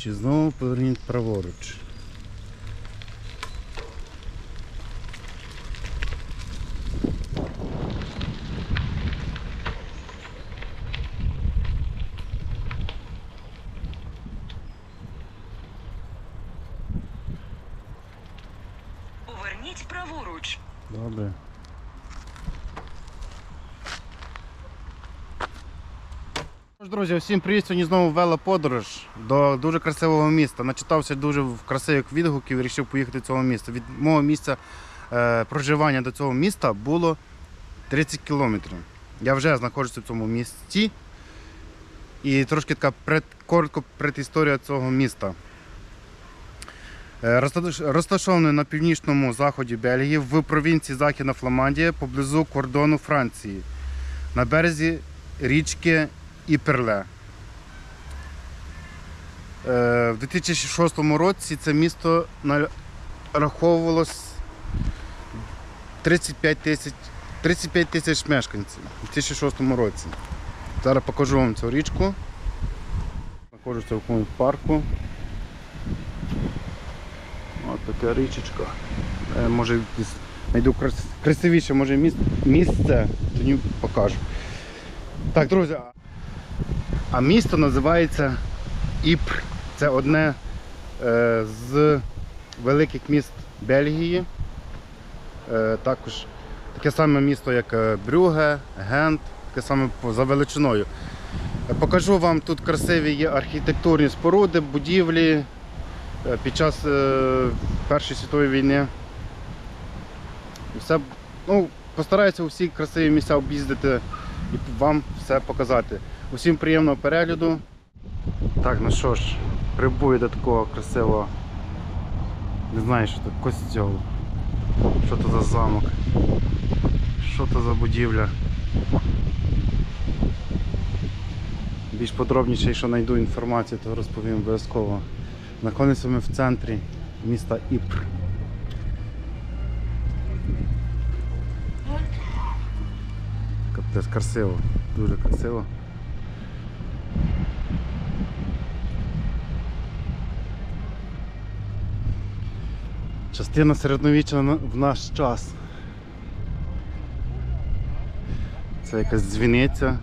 Праворуч знову поверніть праворуч. Поверніть праворуч. Добре. Друзі, всім привіт! Сьогодні знову велоподорож до дуже красивого міста. Начитався дуже красивих відгуків і вирішив поїхати до цього міста. Від мого місця е, проживання до цього міста було 30 кілометрів. Я вже знаходжуся в цьому місті. І трошки така пред, коротко предісторія цього міста. Е, Розташований на північному заході Бельгії в провінції Західна Фламандія поблизу кордону Франції на березі річки Іперле. Е, В 2006 році це місто нараховувалось 35 тисяч 35 тисяч мешканців у 2006 році. Зараз покажу вам цю річку. Знаходжуся в якомусь парку. Ось така річечка. Е, Може знайду красивіше може місце, тоді покажу. Так, друзі. А- місто називається Іпр. Це одне е, з великих міст Бельгії. Е, також таке саме місто, як е, Брюге, Гент, таке саме за величиною. Покажу вам тут красиві є архітектурні споруди, будівлі під час Першої світової війни. Все, ну, постараюся усі красиві місця об'їздити і вам все показати. Усім приємного перегляду. Так, ну що ж, прибую до такого красивого. Не знаю, що це костьол. Що це за замок? Що це за будівля? Більш подробніше, якщо знайду інформацію, то розповім обов'язково. Знаходимося ми в центрі міста Іпр. Капець красиво, дуже красиво. Частина середньовіччя на- в наш час. Це якась дзвіниця.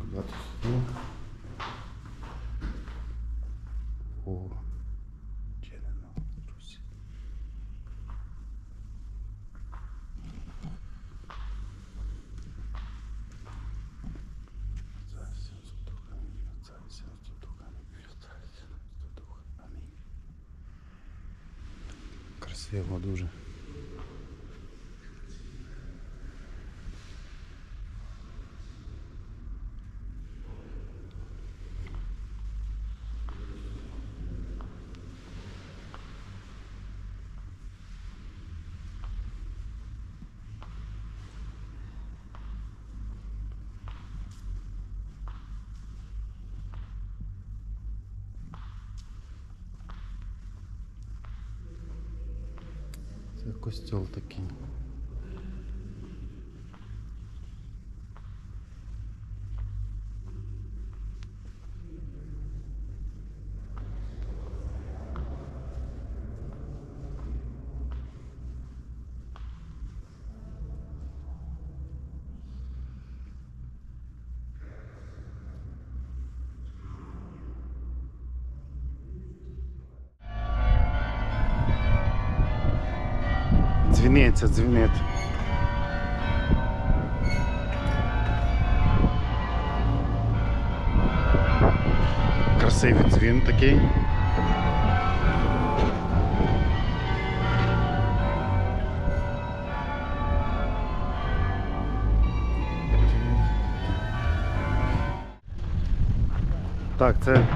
Куда тут сюди? О, Дженена, друзі. Отця і Сина, Святого Духа. Амінь. Отця і Сина, Святого Духа. Амінь. Отця і Сина, Святого Духа. Амінь. Красиво дуже. Це костьол такий. Дзвіниця, дзвінить. Красивий дзвін такий. Так, це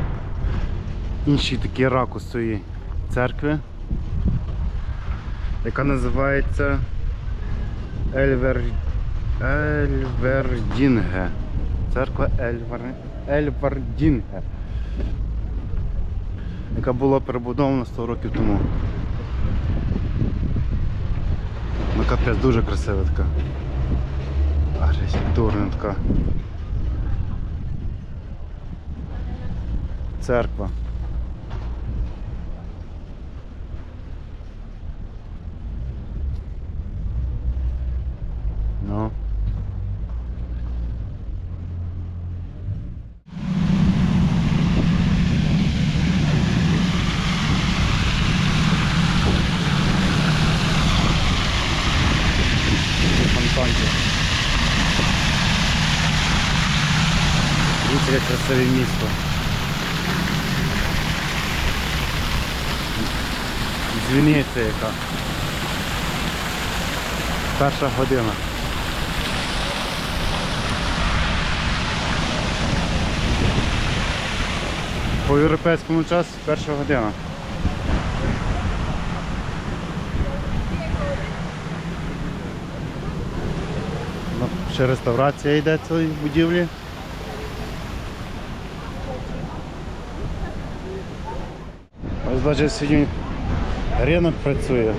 інший такий ракурс цієї церкви яка називається Ельвер... Ельвердінге. Церква Ельвер... Ельвердінге. Яка була перебудована 100 років тому. Ну капець дуже красива така. Архітектурна така. Церква. Ну. Фонтанки. Красиве місто. Дзвіниця яка. Перша година. По європейському часу перша година. Ну, Ще реставрація йде цієї будівлі. Бачите, сьогодні ринок працює.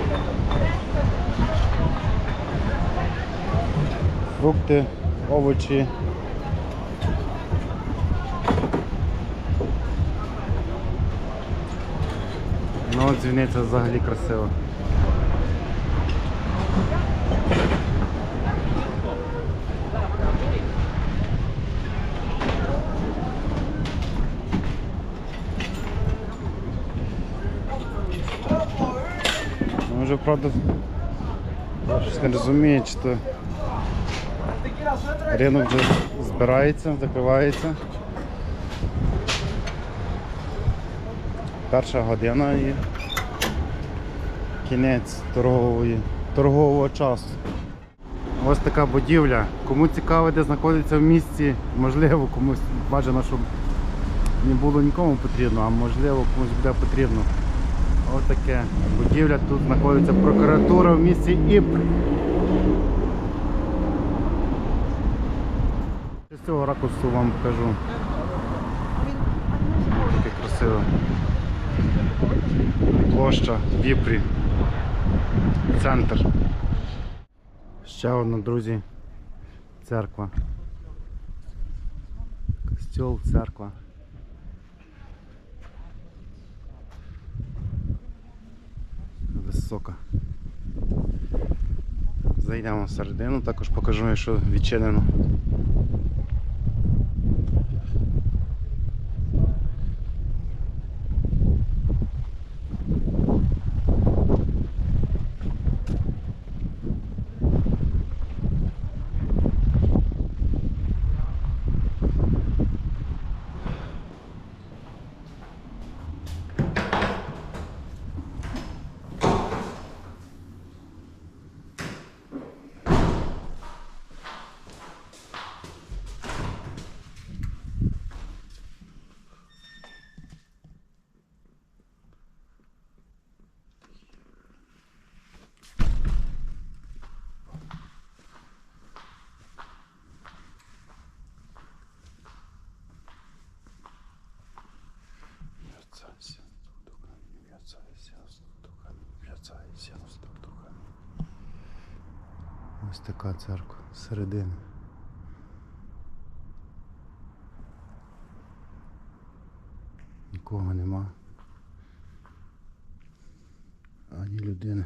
Фрукти, овочі. Ну от дзвіниця взагалі красива. Правда щось не розумію, чи то ринок вже збирається, закривається. Перша година і кінець торгової, торгового часу. Ось така будівля. Кому цікаво, де знаходиться в місті, можливо, комусь бажано, щоб не було нікому потрібно, а можливо комусь буде потрібно. Ось таке. Будівля тут знаходиться прокуратура в місті Ібр. З цього ракурсу вам покажу. Таке красиво. Площа в Ібрі. Центр. Ще одна, друзі, церква. Костьол, церква. Висока. Зайдемо всередину, також покажу, що відчинено. Вряцайся з духами, вряцайся з духами, вряцайся з духами. Ось така церква середини. Нікого нема. Ані людини.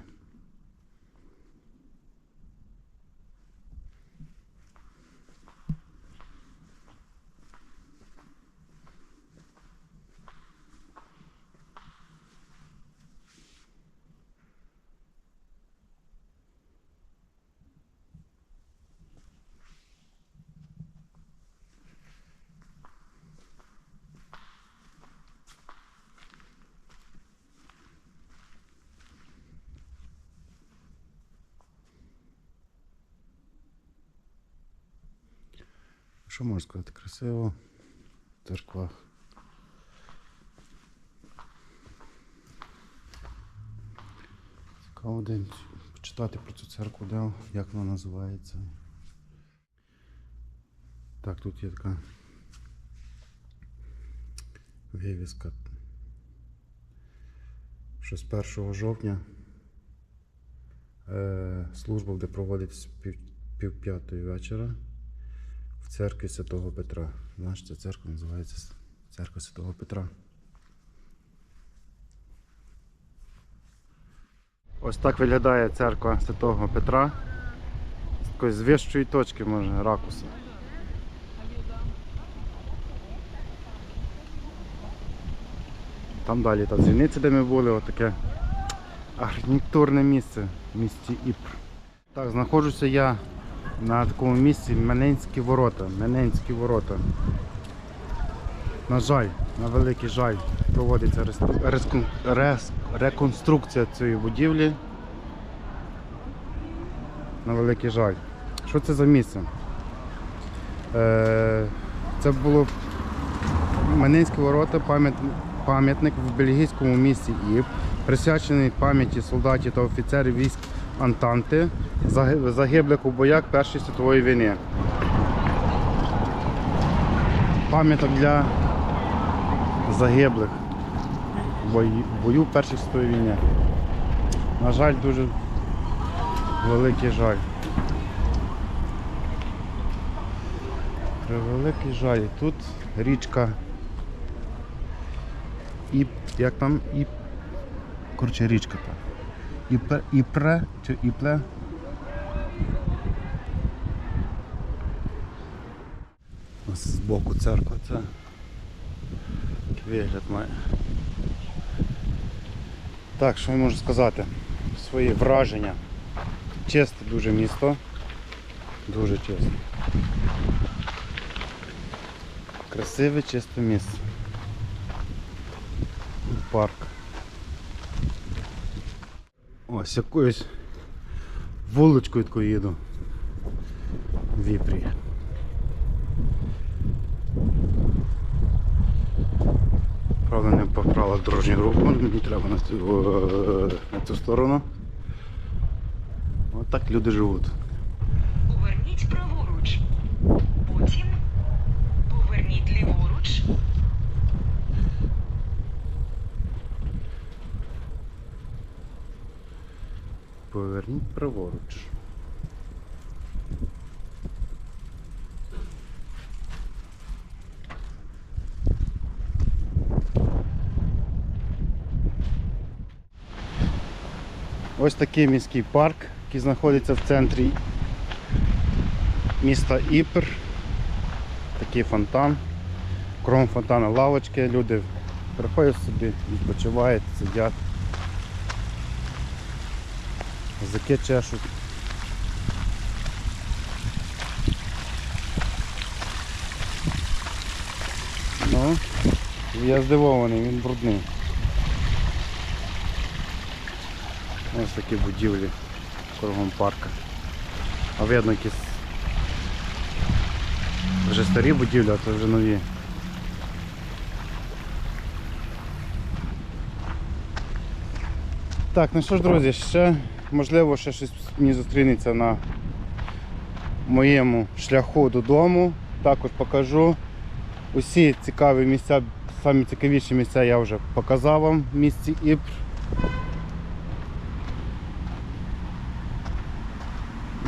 Що можна сказати? Красиво в церквах. Цікаво день почитати про цю церкву, де, як вона називається. Так, тут є така вивіска. Що з 1 жовтня е, служба буде проводитися пів, п'ятої вечора церкві Святого Петра. Знаєш, ця церква називається Церква Святого Петра. Ось так виглядає церква Святого Петра. З такої з вищої точки, може, ракуса. Там далі та дзвіниця, де ми були, отаке архітектурне місце в місті Іпр. Так, знаходжуся я на такому місці Мененські ворота. Мененські ворота. На жаль, на великий жаль, проводиться реконструкція цієї будівлі. На великий жаль. Що це за місце? Е, це було Менинські ворота, пам'ятник в бельгійському місті Іп, присвячений пам'яті солдатів та офіцерів військ Антанти, загиблих у боях Першої світової війни. Пам'яток для загиблих в бою Першої світової війни. На жаль, дуже великий жаль. Превеликий жаль. Тут річка Іп, як там Іп. Коротше, річка там. Іпре, Іпре чи Іпле. Ось збоку церква це. Вигляд має. Так, що я можу сказати? Свої враження. Чисте дуже місто. Дуже чисте. Красиве, чисте місце. Парк. Ось якоюсь вуличкою такою їду. В Віпрі. Правда не поправила дорожню руху, мені треба на цю, е, на цю сторону. Отак люди живуть. Поверніть праворуч. Потім поверніть ліворуч. Праворуч. Ось такий міський парк, який знаходиться в центрі міста Іпр. Такий фонтан. Кром фонтана лавочки, люди приходять собі, відпочивають, сидять. Язики чешуть. Ну, я здивований, він брудний. Ось такі будівлі кругом парка. А видно якісь вже старі будівлі, а то вже нові. Так, ну що ж, друзі, ще можливо ще щось мені зустрінеться на моєму шляху додому. Також покажу. Усі цікаві місця, самі цікавіші місця я вже показав вам в місті Іпр.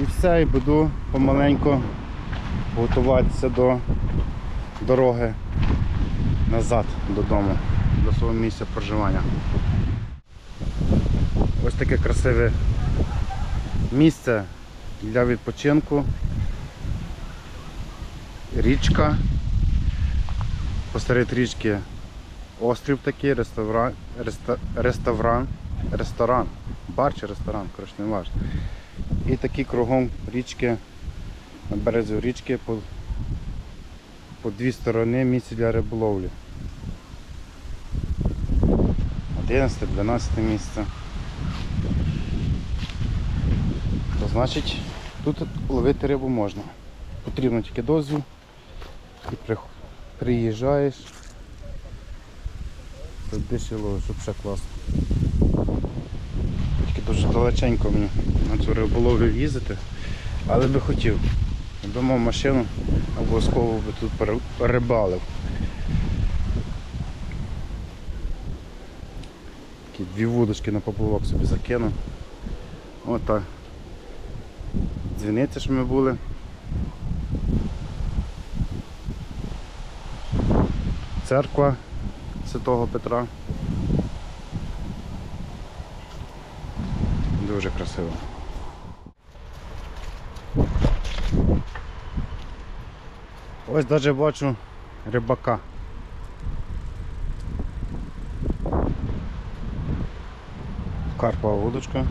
І все, і буду помаленьку готуватися до дороги назад додому, до свого місця проживання. Ось таке красиве місце для відпочинку. Річка. Посеред річки острів такий, ресторан, реста, ресторан, ресторан, бар чи ресторан, коротше, не важливо. І такі кругом річки, на березі річки по, по дві сторони місце для риболовлі. 11-12 місце. То значить тут ловити рибу можна. Потрібно тільки дозвіл і приїжджаєш. І ловиш, взагалі класно. Тільки дуже далеченько мені на цю риболовлю їздити, але би хотів. Якби мав машину, обов'язково би тут пере- рибалив. Такі дві вудочки на поплавок собі закинув. Отак. Дзвіниця, що ми були. Церква Святого Петра. Дуже красиво. Ось навіть бачу рибака. Карпова вудочка.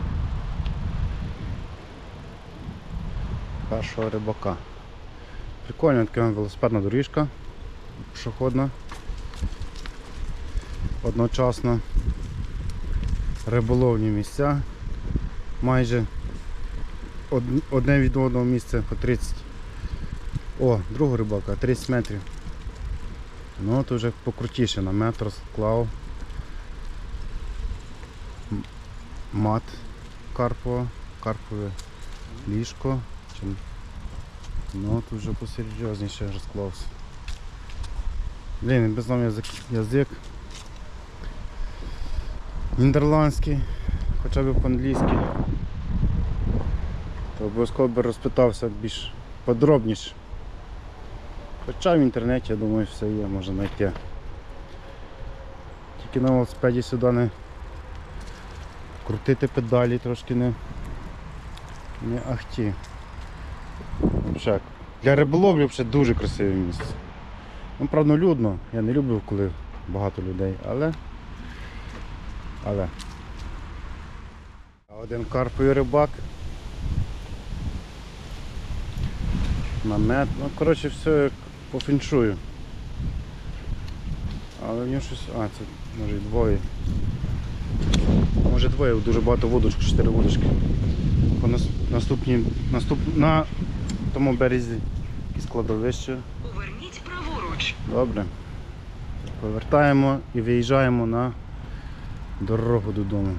Першого рибака. Прикольна така велосипедна доріжка. Пішохідна. Одночасно риболовні місця. Майже одне від одного місця по 30. О, другого рибака, 30 метрів. Ну от вже покрутіше на метр склав. Мат карпова, карпове ліжко. Чи... Ну тут вже посерйозніше розклався. Блін, без нам язик, язик. Нідерландський, хоча б по-англійськи. То обов'язково би розпитався більш подробніше. Хоча в інтернеті, я думаю, все є, можна знайти. Тільки на велосипеді сюди не крутити педалі трошки не, не ахті. Для риболовлі взагалі дуже красиве місце. Ну, правда, людно. Я не люблю, коли багато людей, але. Але. Один карповий рибак. Намет. Ну, коротше, все як по фіншую. Але в нього щось. А, це може і двоє. Може двоє, дуже багато вудочок, чотири вудочки. По нас- наступній, наступ, на тому березі із кладовище. Поверніть праворуч. Добре. Повертаємо і виїжджаємо на дорогу додому.